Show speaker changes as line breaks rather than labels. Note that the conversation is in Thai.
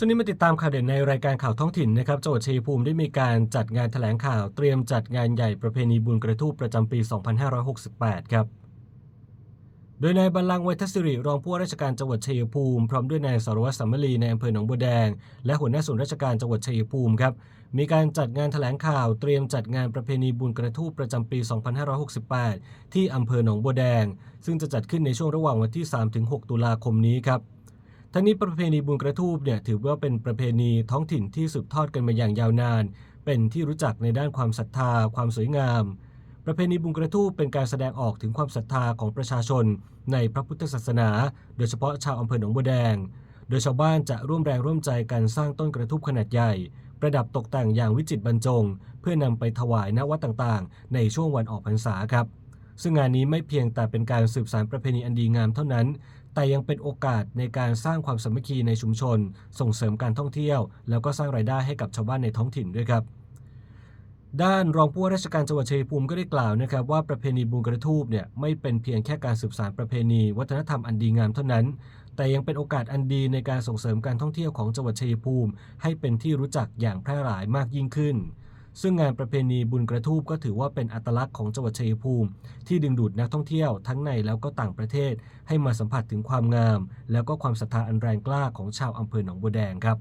ช่วงนี้มาติดตามข่าวเด่นในรายการข่าวท้องถิ่นนะครับจังหวัดชัยภูมิได้มีการจัดงานแถลงข่าวเตรียมจัดงานใหญ่ประเพณีบุญกระทู้ประจำปี 2568 ครับ โดยนายบัลลังก์ไวทศิริรองผู้ว่าราชการจังหวัดชัยภูมิ พร้อมด้วยนายสารวัตรสัมมลีในอำเภอหนองบัวแดง และหัวหน้าส่วนราชการจังหวัดชัยภูมิครับมีการจัดงานแถลงข่าวเตรียมจัดงานประเพณีบุญกระทู้ประจำปี 2568 ที่อำเภอหนองบัวแดง ซึ่งจะจัดขึ้นในช่วงระหว่างวันที่ 3-6 ตุลาคมนี้ครับ ทั้งนี้ประเพณีบุญกระทูบเนี่ยถือว่าเป็นประเพณีท้องถิ่นที่สืบทอดกันมาอย่างยาวนาน เป็นที่รู้จักในด้านความศรัทธา ความสวยงาม ประเพณีบุญกระทูบเป็นการแสดงออกถึงความศรัทธาของประชาชน ในพระพุทธศาสนา โดยเฉพาะชาวอำเภอหนองบัวแดง โดยชาวบ้านจะร่วมแรงร่วมใจกันสร้างต้นกระทูบขนาดใหญ่ ประดับตกแต่งอย่างวิจิตรบรรจง เพื่อนำไปถวายณวัดต่างๆ ในช่วงวันออกพรรษาครับซึ่งงานนี้ไม่เพียงแต่เป็นการสืบสานประเพณีอันดีงามเท่านั้น แต่ยังเป็นโอกาสในการสร้างความสามัคคีในชุมชน ส่งเสริมการท่องเที่ยว แล้วก็สร้างรายได้ให้กับชาวบ้านในท้องถิ่นด้วยครับด้านรองผู้ว่าราชการจังหวัดชัยภูมิก็ได้กล่าวนะครับว่าประเพณีบุญกระทูบเนี่ยไม่เป็นเพียงแค่การสืบสานประเพณี วัฒนธรรมอันดีงามเท่านั้น แต่ยังเป็นโอกาสอันดีในการส่งเสริมการท่องเที่ยวของจังหวัดชัยภูมิ ให้เป็นที่รู้จักอย่างแพร่หลายมากยิ่งขึ้น ซึ่งงานประเพณีบุญกระทูบก็ถือว่าเป็นอัตลักษณ์ของจังหวัดชัยภูมิ ที่ดึงดูดนักท่องเที่ยวทั้งในแล้วก็ต่างประเทศ ให้มาสัมผัสถึงความงาม แล้วก็ความศรัทธาอันแรงกล้าของชาวอำเภอหนองบัวแดงครับ